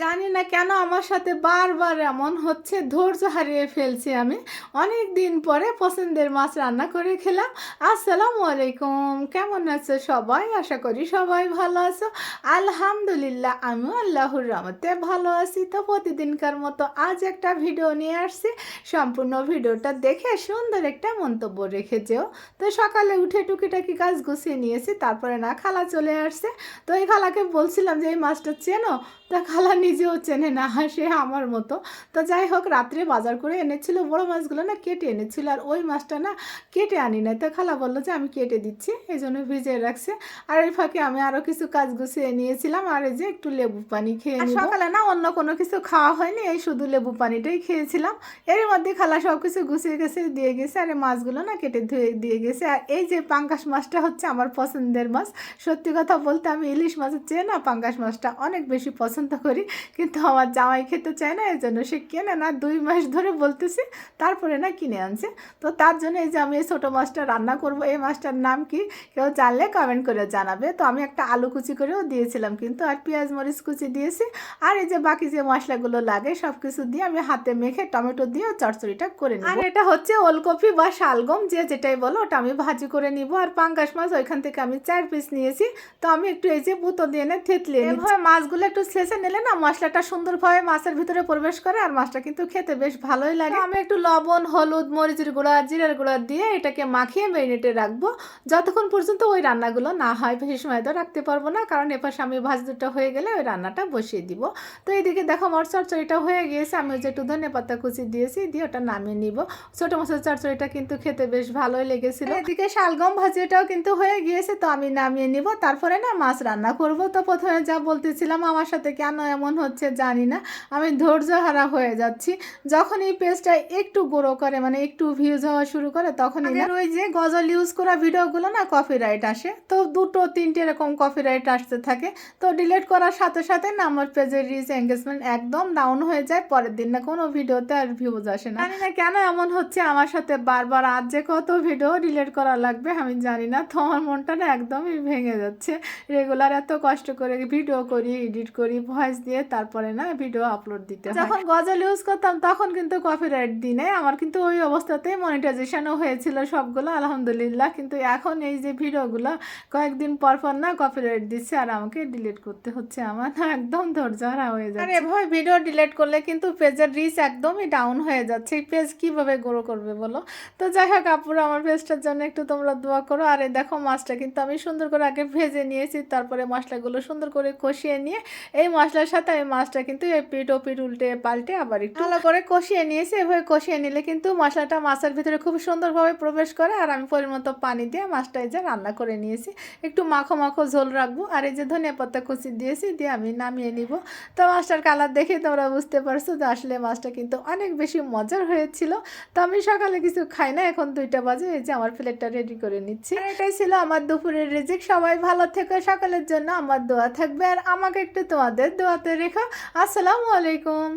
জানি না কেন আমার সাথে বারবার এমন হচ্ছে, ধৈর্য হারিয়ে ফেলছি আমি। অনেক দিন পরে পছন্দের মাছ রান্না করে খেলাম। আসসালামু আলাইকুম, কেমন আছো সবাই? আশা করি সবাই ভালো আছো। আলহামদুলিল্লাহ, আমিও আল্লাহর রহমতে ভালো আছি। তো প্রতিদিনকার মতো আজ একটা ভিডিও নিয়ে আসছি। সম্পূর্ণ ভিডিওটা দেখে সুন্দর একটা মন্তব্য রেখেছেও তো সকালে উঠে টুকিটাকি কাজ গুছিয়ে নিয়েছি, তারপরে না খালা চলে আসছে। তো এই খালাকে বলছিলাম যে, এই মাছটা চেনো? তা খালা নিজেও চেনে না সে আমার মতো। তো যাই হোক রাত্রে বাজার করে এনেছিল বড় মাছগুলো না কেটে এনেছিল আর ওই মাছটা না কেটে আনি না তো খালা বলল যে আমি কেটে দিচ্ছি। এই জন্য ভিজিয়ে রাখছে। আর এই ফাঁকে আমি আরও কিছু কাজ গুছিয়ে নিয়েছিলাম। আর এই যে একটু লেবু পানি খেয়ে। সকালে না অন্য কোনো কিছু খাওয়া হয়নি এই শুধু লেবু পানিটাই খেয়েছিলাম। এর মধ্যে খালা সব কিছু গুছিয়ে গেছে দিয়ে গেছে আর এই মাছগুলো না কেটে ধুয়ে দিয়ে গেছে। আর এই যে পাঙ্কাশ মাছটা হচ্ছে আমার পছন্দের মাছ। সত্যি কথা বলতে আমি ইলিশ মাছের চেয়ে না পাঙ্কাশ মাছটা অনেক বেশি পছন্দ করি। কিন্তু আমার জামাই খেতে চায় না এই জন্য সে কেনে না দুই মাস ধরে বলতেছি তারপরে না কিনে আনছে। তো তার জন্য এই যে আমি এই ছোটো মাছটা রান্না করব এই মাছটার নাম কি কেউ জানলে কমেন্ট করে জানাবে। তো আমি একটা আলু কুচি করেও দিয়েছিলাম কিন্তু আর পেঁয়াজ মরিচ কুচি দিয়েছি। আর এই যে বাকি যে মশলাগুলো লাগে সব কিছু দিয়ে আমি হাতে মেখে টমেটো দিয়ে চচ্চড়িটা করে নিই আর এটা হচ্ছে ওলকপি বা শালগম যে যেটাই বলো ওটা আমি ভাজি করে নিব। আর পাঙ্গাস মাছ ওইখান থেকে আমি চার পিস নিয়েছি। তো আমি একটু এই যে বুতো দিয়ে এনে থেতলে মাছগুলো একটু ছেঁচে নিলে না মশলাটা সুন্দরভাবে মাছের ভিতরে প্রবেশ করে আর মাছটা কিন্তু খেতে বেশ ভালোই লাগে। আমি একটু লবণ হলুদ মরিচের গুঁড়া জিরার গুঁড়া দিয়ে এটাকে মাখিয়ে মেরিনেটে রাখব। যতক্ষণ পর্যন্ত ওই রান্নাগুলো না হয় বেশি সময় তো রাখতে পারব না। কারণ এপাশে আমি ভাজ দুটো হয়ে গেলে ওই রান্নাটা বসিয়ে দিব। তো এইদিকে দেখো আমার চচ্চড়িটা হয়ে গিয়েছে। আমি ওই যে একটু ধনে পাতা কুচি দিয়েছি দিয়ে ওটা নামিয়ে নিব। ছোটো মাছের চচ্চড়িটা কিন্তু খেতে বেশ ভালোই লেগেছিল। এদিকে শালগম ভাজিটাও কিন্তু হয়ে গিয়েছে তো আমি নামিয়ে নিব। তারপরে না মাছ রান্না করব। তো প্রথমে যা বলতেছিলাম আমার সাথে কেন এমন হচ্ছে জানি না। আমি ধৈর্য হারা হয়ে যাচ্ছি। যখন এই পেজটা একটু গ্রো করে মানে একটু ভিউজ হওয়া শুরু করে তখনই না। ওই যে গজল ইউজ করা ভিডিওগুলো না কপিরাইট আসে। তো দুটো তিনটে এরকম কপিরাইট আসতে থাকে। তো ডিলিট করার সাথে সাথে না আমার পেজের রিচ এঙ্গেজমেন্ট একদম ডাউন হয়ে যায়। পরের দিন না কোনো ভিডিওতে আর ভিউজ আসে না। জানি না কেন এমন হচ্ছে আমার সাথে বারবার আজ যে কত ভিডিও ডিলিট করা লাগবে আমি জানি না। তো আমার মনটা না একদমই ভেঙে যাচ্ছে। রেগুলার এত কষ্ট করে ভিডিও করি এডিট করি ভয়েস দিয়ে তারপরে না ভিডিও আপলোড দিতে যখন গজল ইউজ করতাম তখন কিন্তু কপিরাইট দিনে আমার কিন্তু ওই অবস্থাতেই মনিটাইজেশনও হয়েছিল সবগুলো আলহামদুলিল্লাহ। কিন্তু এখন এই যে ভিডিওগুলো কয়েকদিন পর পর না কপিরাইট দিচ্ছে আর আমাকে ডিলিট করতে হচ্ছে। আমার না একদম ধৈর্য হারা হয়ে যাচ্ছে। আর এভাবে ভিডিও ডিলিট করলে কিন্তু পেজের রিচ একদমই ডাউন হয়ে যাচ্ছে। এই পেজ কীভাবে গ্রো করবে বলো? তো যাই হোক আপুরা আমার পেজটার জন্য একটু তোমরা দোয়া করো। আর এই দেখো মাছটা কিন্তু আমি সুন্দর করে আগে ভেজে নিয়েছি। তারপরে মশলাগুলো সুন্দর করে কষিয়ে নিয়ে এই মশলার সাথে আমি মাছটা কিন্তু এই পিঠ ও পিঠ উল্টে পাল্টে আবার একটু ভালো করে কষিয়ে নিয়েছি। এভাবে কষিয়ে নিলে কিন্তু মশলাটা মাছের ভিতরে খুব সুন্দরভাবে প্রবেশ করে। আর আমি পরিমতো পানি দিয়ে মাছটা এই যে রান্না করে নিয়েছি। একটু মাখো মাখো ঝোল রাখব। আর এই যে ধনিয়া পাতা কুচি দিয়েছি দিয়ে আমি নামিয়ে নিব। তো মাছটার কালার দেখে তোমরা বুঝতে পারছ যে আসলে মাছটা কিন্তু অনেক বেশি মজার হয়েছিল। তো আমি সকালে কিছু খাই না, এখন দুইটা বাজে। এই যে আমার প্লেটটা রেডি করে নিচ্ছি। এটাই ছিল আমার দুপুরের রেজিক। সবাই ভালো থেকো। সকালের জন্য আমার দোয়া থাকবে। আর আমাকে একটু তোমাদের দোয়াতে রেখো আসসালামু আলাইকুম।